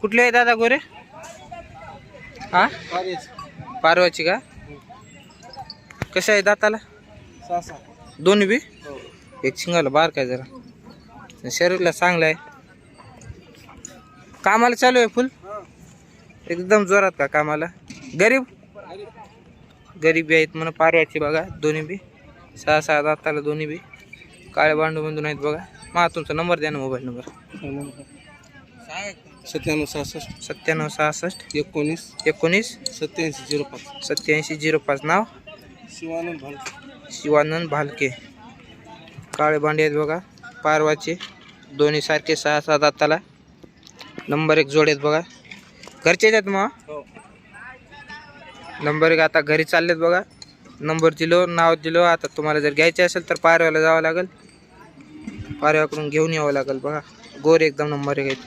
कुठले आहे दादा गोरे? हा? पारवाची का? कसं आहे दाताला? दोन्ही बी? एक शिंगाला बार काय जरा. शरीरला चांगलं आहे. कामाला चालू आहे फुल? एकदम जोरात का कामाला? गरीब? गरीबी. आहेत म्हणून पारवाची बघा दोन्ही बी. सहा सहा दाताला दोन्ही बी. काळे बांडू बंधून आहेत बघा. मा तुमचा नंबर द्या ना मोबाईल नंबर. सत्त्याण्णव सहासष्ट. सत्त्याण्णव सहासष्ट. एकोणीस. एकोणीस. सत्याऐंशी झिरो पाच. सत्याऐंशी झिरो पाच नाव. शिवानंद भाल शिवानंद भालके. काळे भांडे आहेत बघा. पारवाचे. दोन्ही सारखे सहा सात दाताला नंबर एक जोड आहेत बघा. घरचे आहेत मग हो. नंबर एक आता घरी चाललेत बघा. नंबर दिलो नाव दिलो. आता तुम्हाला जर घ्यायचे असेल तर पारव्याला जावं लागेल. पारव्याकडून घेऊन यावं लागेल बघा. गोर एकदम नंबर एक